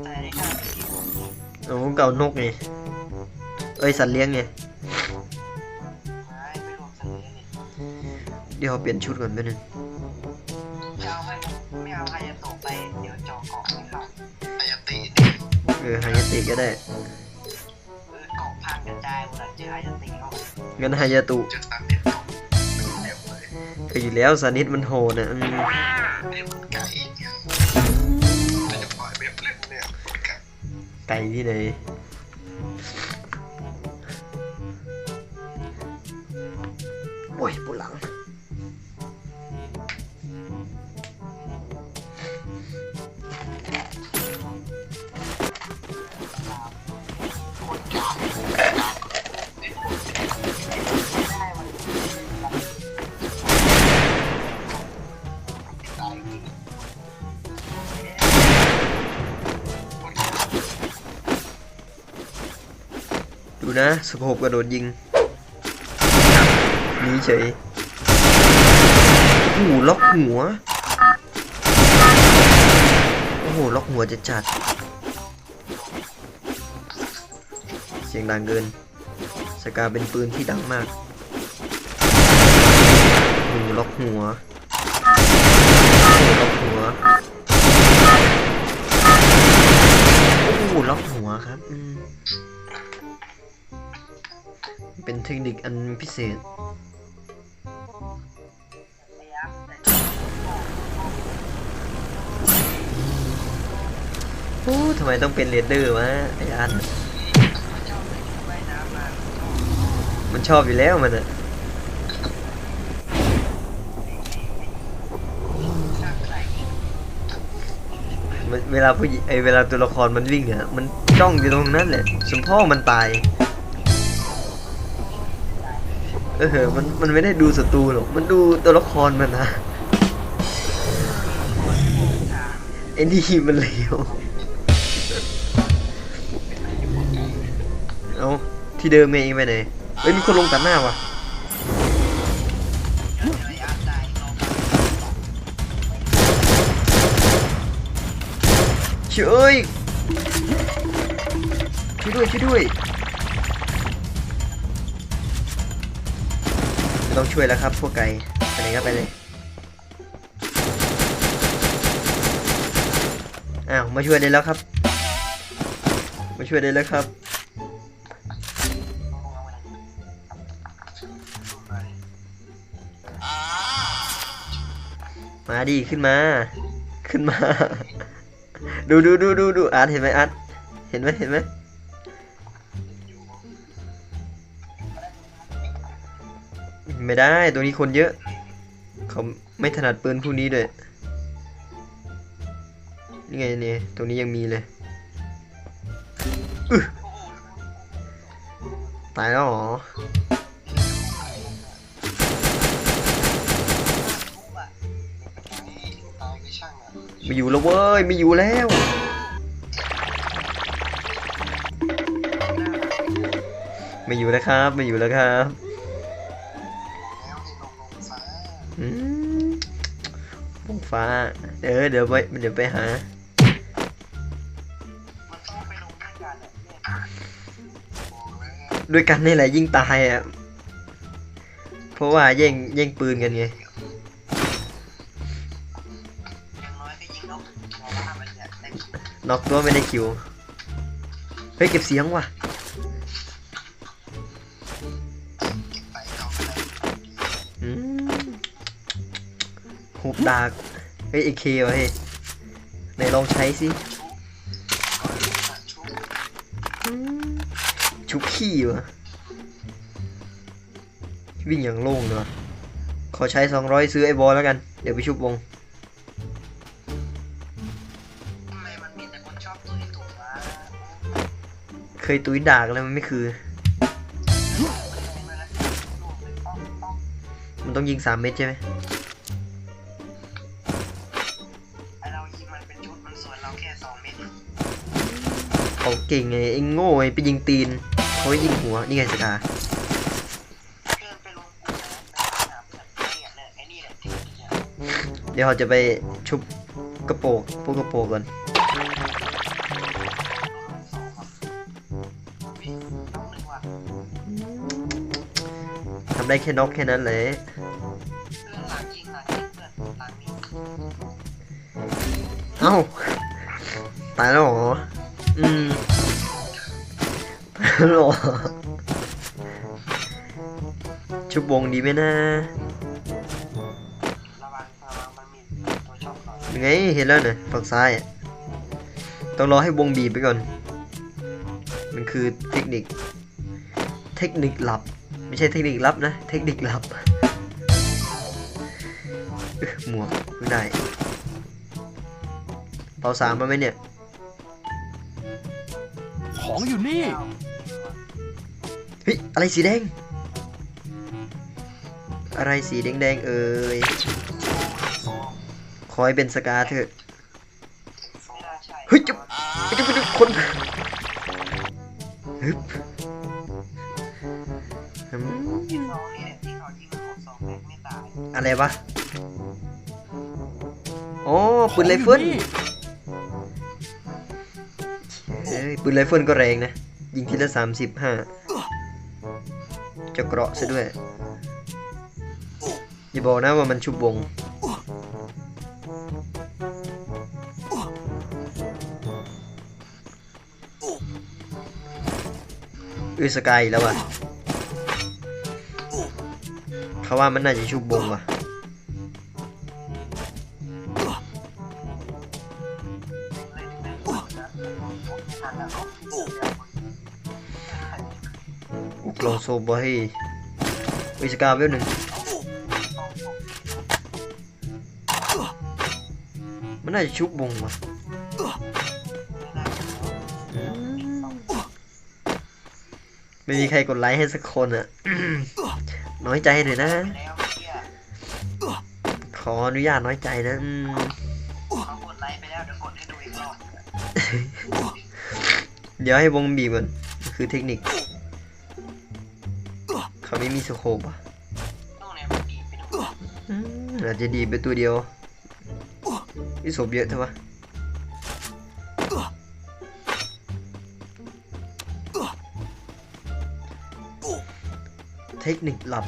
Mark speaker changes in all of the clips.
Speaker 1: แต่ในการที่ผม
Speaker 2: โอ้เก่านกไงเอ้ยสัตว์เลี้ยงไง
Speaker 1: ไม่ไม่รวมสัญญาเลย
Speaker 2: เดี๋ยวเปลี่ยนชุดก่อนไปบนึง
Speaker 1: ไม่เอาให้ไม่เอาให้จะตกไปเดี๋ยวจอเกาะไม่เข้า
Speaker 3: อายาติ
Speaker 2: เออฮายาติก็ได้
Speaker 1: เออเกาะพังกระจายหมดอะเจอไอ้ยันติเขา
Speaker 2: งั้นฮายาตุ
Speaker 3: จะตัดเด็ดตกเร็วเลย
Speaker 2: ก็อยู่แล้วซานิสมันโหดอะอืม
Speaker 3: เนี่ยมันไก่แไก่
Speaker 2: ไก่ที่ไหนโอ้ยปวดหลัง
Speaker 1: ดูนะ
Speaker 2: สโคปกระโดดยิงนีเฉยโอ้ล็อกหัว โอ้โห ล็อกหัวจะจัด เสียงดังเกิน สกาเป็นปืนที่ดังมากโอ้ล็อกหัวโอ้ล็อกหัว โอ้ล็อกหัวครับอืม เป็นเทคนิคอันพิเศษ โอ้ทำไมต้องเป็นเรดเดอร์วะไอ้อัน
Speaker 1: ชอบไปว่ายน้ำมา
Speaker 2: มันชอบอยู่แล้วมันอะเวลาผู้ไอเวลาตัวละครมันวิ่งเนี่ยมันจ้องอยู่ตรงนั้นแหละสมพ่อมันตาย ออมันมันไม่ได้ดูศัตรูหรอก มันดูตัวละครมันนะไอ้นี่มันเลวเอาที่เดิมเองไปไหนเฮ้ยมีคนลงตัดหน้าว่ะ
Speaker 1: ระยะตายเรา
Speaker 2: เชยช่วยด้วยช่วยด้วย ต้องช่วยแล้วครับพวกไก่ไปไหนก็ไปเลยอ้าวมาช่วยได้แล้วครับ มาช่วยได้แล้วครับมาดิขึ้นมา ขึ้นมา ดูดูดูดูดูอาร์ตเห็นไหมอาร์ตเห็นไหมเห็นไหม ไม่ได้ตรงนี้คนเยอะ เขาไม่ถนัดปืนพวกนี้ด้วยนี่ไงเนี่ยตรงนี้ยังมีเลยตายแล้วหรอไม่อยู่แล้วเว้ยไม่อยู่แล้วไม่อยู่แล้วครับไม่อยู่แล้วครับ อืมวงฟ้า เออ เดี๋ยวไปเดี๋ยวไปหา
Speaker 1: มันต้องไปลงด้วยกันอะเนี่ย
Speaker 3: บอกแล้ว
Speaker 2: ด้วยกันนี่แหละยิ่งตายอะ เพราะว่าแย่งแย่งปืนกันไง
Speaker 1: อย่างน้อยก็ยิงนกหัวว่ามันเนี่ยได้
Speaker 2: น็อกตัวไม่ได้คิว เฮ้ยเก็บเสียงว่ะ หูบดากเฮ้ยเอเควะเฮ้ยไหนลองใช้สิ
Speaker 3: ก่อนตัดชุบ
Speaker 2: อืมชุบขี้วะวิ่งอย่างโล่งเลยวะขอใช้สองร้อยซื้อไอ้บอลแล้วกัน เดี๋ยวไปชุบวง
Speaker 1: ทำไมมันมีแต่คนชอบตัวที่ถูกวะ
Speaker 2: เคยตุ้ยดากแล้วมันไม่คือ มันต้องยิงสามเม็ดใช่ไหม
Speaker 1: เขา
Speaker 2: เก่งไงเองโง่ไงไปยิงตีนเขาไปยิงหัว นี่ไงสกา
Speaker 1: เดี๋
Speaker 2: ยวเราจะไปชุบกระโปงพวกกระโปงก่อนทำได้แค่นกแค่นั้น
Speaker 1: เลยเอ้า
Speaker 2: ตายแล้วหรอ อืมตายแล้วหรอชุบวงดีไหมนะ
Speaker 1: ระวังระวังมันมีตัวชอบต่อย
Speaker 2: ยังไงเห็นแล้วเนี่ยฝั่งซ้าย ต้องรอให้วงบีบไปก่อน มันคือเทคนิค เทคนิคลับ ไม่ใช่เทคนิคลับนะ เทคนิคลับหมวกเพิ่งได้เป่าสามมาไหมเนี่ย
Speaker 4: ของอยู่นี่
Speaker 2: เฮ้ยอะไรสีแดง อะไรสีแดงแดงๆเอ่ยขอให้เป็นสกาเถอะ
Speaker 1: ไม่น่าใช่
Speaker 2: เฮ้ยจะไปดูไปดูคนฮึบอืม
Speaker 1: ที่เขาเนี่ยที่เขายิงมันหกสองแม็กไม่ตาย
Speaker 2: อะไรวะอ๋อปืนไรเฟิล ปืนไรเฟิลก็แรงนะ ยิงทีละสามสิบห้าจะเกราะซะด้วย อย่าบอกนะว่ามันชุบวง อือสกายแล้วว่ะ เขาว่ามันน่าจะชุบวงว่ะ บอยวิสกาเวลหนึ่งมันน่าจะชุบวงว่ะอืมไม่มีใครกดไลค์ให้สักคนอะน้อยใจหน่อยนะ
Speaker 1: แล้วเมื่อกี้
Speaker 2: ขออนุญาตน้อยใจนะอืม
Speaker 1: เขากดไลค์ไปแล้วเดี๋ยวกดให้ดูอีกรอบ
Speaker 2: เดี๋ยวให้วงบีบก่อน คือเทคนิค เขาไม่มีสโคปอะ
Speaker 1: นู่นเนี่ยมันบีบไปดู
Speaker 2: อืมอาจจะดีไปตัวเดียววิศพเยอะเท่าวะเทคนิคลับ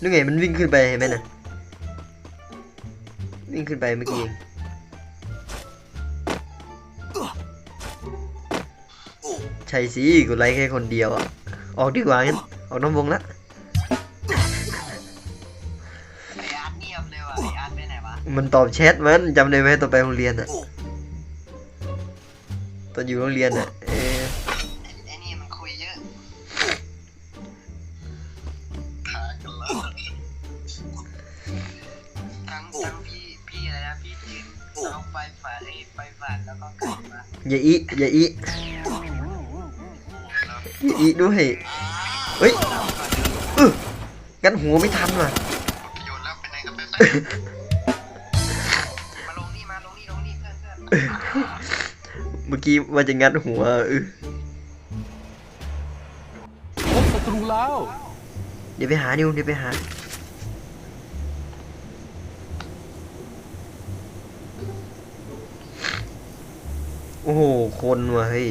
Speaker 2: นึกไงมันวิ่งขึ้นไปเห็นไหมน่ะวิ่งขึ้นไปเมื่อกี้เองใช่สิกูไลค์แค่คนเดียวอะ ออกดีกว่างั้น ออกน้ำวงละ
Speaker 1: ไออาร์ตเงียบเลยว่ะไออาร์ตไปไหนวะ
Speaker 2: มันตอบแชทมันจำได้ไหมตอนไปโรงเรียนอะตอนอยู่โรงเรียนอะเออ
Speaker 1: ไอนี่มันคุยเยอะ
Speaker 3: ขากันแล้ว
Speaker 1: ทั้งทั้งพี่พี่อะไรนะพี่ทีมเอาไฟฝันไอไฟฝันแล้วก็กลับมา
Speaker 2: อย่าอีอย่าอี อย่าอีด้วยเฮ้ยเออกันหัวไม่ทันว่ะ
Speaker 3: โยนแล้วไปไหนกันไปไป
Speaker 1: มาลงนี่มาลงนี่ลงนี่เพื่อนเพื่อน
Speaker 2: เมื่อกี้ว่าจะงัดหัวเออ
Speaker 4: พบศัตรูแล้ว
Speaker 2: เดี๋ยวไปหานิวเดี๋ยวไปหาโอ้โห คนว่ะเฮ้ย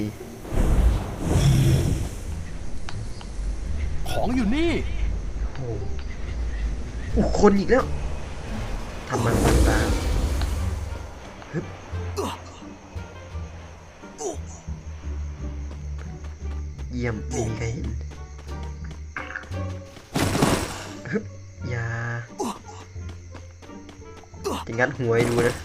Speaker 4: ของอยู่นี่
Speaker 2: โอ้โหโอ้คนอีกแล้วทำมันตามฮึบเยี่ยมไม่มีใครเห็นฮึบอย่าจะงัดหัวให้ดูนะ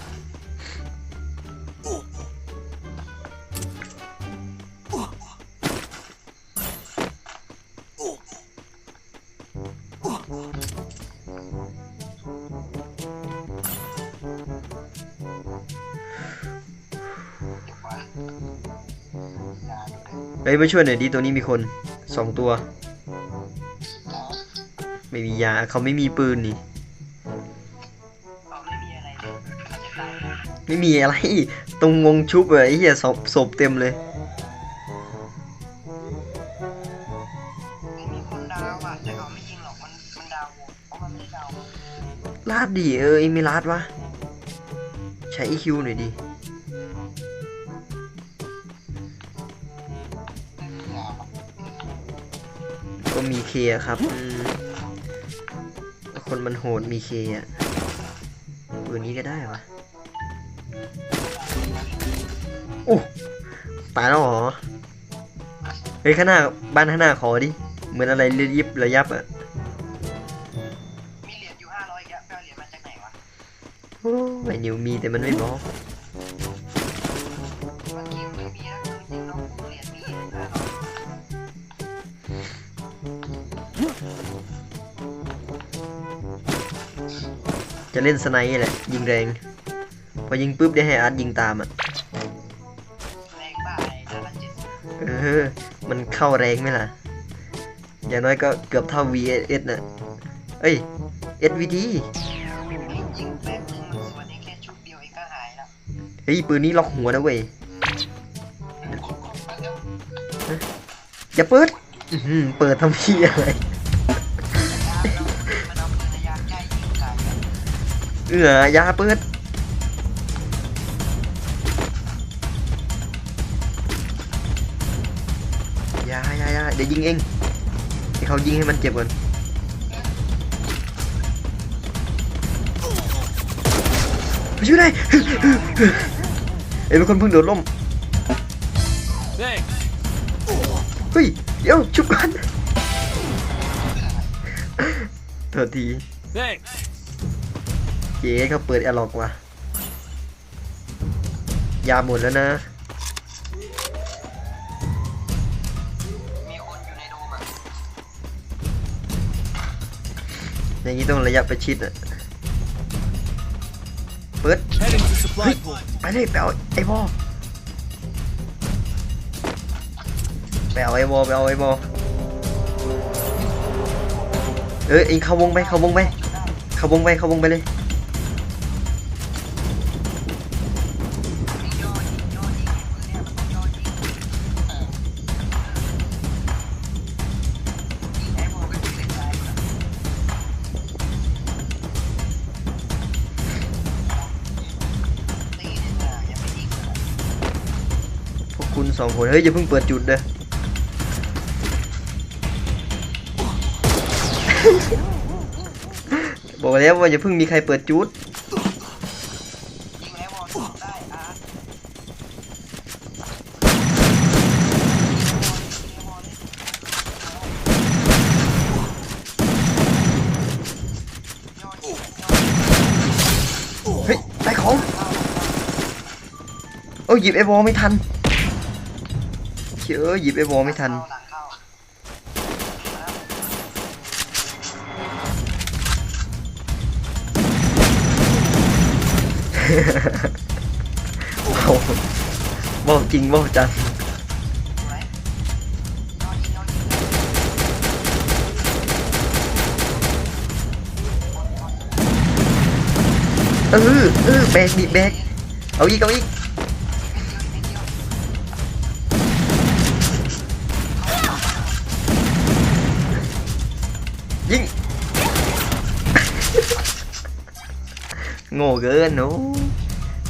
Speaker 2: เฮ้ยมาช่วยหน่อยดิตัวนี้มีคนสองตัว ไม่มียาเขาไม่มีปืนนี่
Speaker 1: เขาไม่มีอะไรเลยเขาจะตายนะ
Speaker 2: ไม่มีอะไร ตรงวงชุบอะไอ้เหี้ยศพศพเต็มเลย
Speaker 1: ไม่มีคนดาวอะแต่เขาไม่ยิงหรอกมันมันดาววงเพราะมันไม่ได้ดาววง
Speaker 2: ลาดดิเออเองไม่ลาดวะใช้ EQ หน่อยดิ มีเคอะครับอืมคนมันโหดมีเคอะปืนนี้ก็ได้วะโอ้ตายแล้วเหรอ เฮ้ยข้างหน้าบ้านข้างหน้าขอดิ เหมือนอะไรระยิบระยับอะ
Speaker 1: มีเหรียญอยู่ห้าร้อยแกไปเอาเหรียญมาจากไหนวะ
Speaker 2: โอ้ยนิวมีแต่มันไม่บอก
Speaker 1: จะ
Speaker 2: เล่นสไนด์แหละ ยิงแรง พอยิงปุ๊บได้ให้อาร์ตยิงตามอะ
Speaker 1: แรงบ้าไอ้ห้าร้อยเจ็ดสิบ
Speaker 2: เออมันเข้าแรงไหมล่ะ อย่างน้อยก็เกือบเท่า VS น่ะเอ้ย SVD
Speaker 1: ยิงแป๊บนึงมันสวนได้แค่ชุดเดียวเองก็หายแล้ว
Speaker 2: เฮ้ยปืนนี้ล็อกหัวนะเว้ยอย่าเปิดอื้อหือเปิดทำพี่อะไร
Speaker 1: เอือ
Speaker 2: อยาเปิดยายายาเดี๋ยวยิงเองให้เขายิงให้มันเจ็บก่อนไปช่วยได้เอ้ยเป็นคนเพิ่งโดดล่มเฮ้ย เดี๋ยวชุบกันโทษที
Speaker 4: Thanks.
Speaker 2: เย้เขาเปิดแอร์ล็อกว่ะยาหมดแล้วนะ
Speaker 1: มีคนอยู่ในโดมอะ
Speaker 2: อย่างนี้ต้องระยะประชิดอะ เปิด
Speaker 4: Heading to supply point.
Speaker 2: ไปเลยไปเอาไอ้บอไปเอาไอ้บอไปเอาไอ้บอเออเองเข้าวงไปเข้าวงไปเข้าวงไปเข้าวงไปเลย
Speaker 1: ย่
Speaker 2: คุณสองคนเฮ้ยอย่าเพิ่งเปิดจุดเด้อบอกแล้วว่าอย่าเพิ่งมีใครเปิดจุดเฮ้ยได้ของ เอ้ยหยิบไอ้บอลไม่ทัน เชื่อหยิบไอ้บอไม่ทัน
Speaker 1: เข้าหลังเข้า
Speaker 2: ว้าวว้าวจริงว้าวจังเออเออแบกดิแบกเอาอีกเอาอีก ง่เกินหนู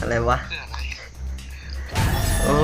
Speaker 2: อะไรวะ
Speaker 3: เพื่ออะไร
Speaker 2: โอ้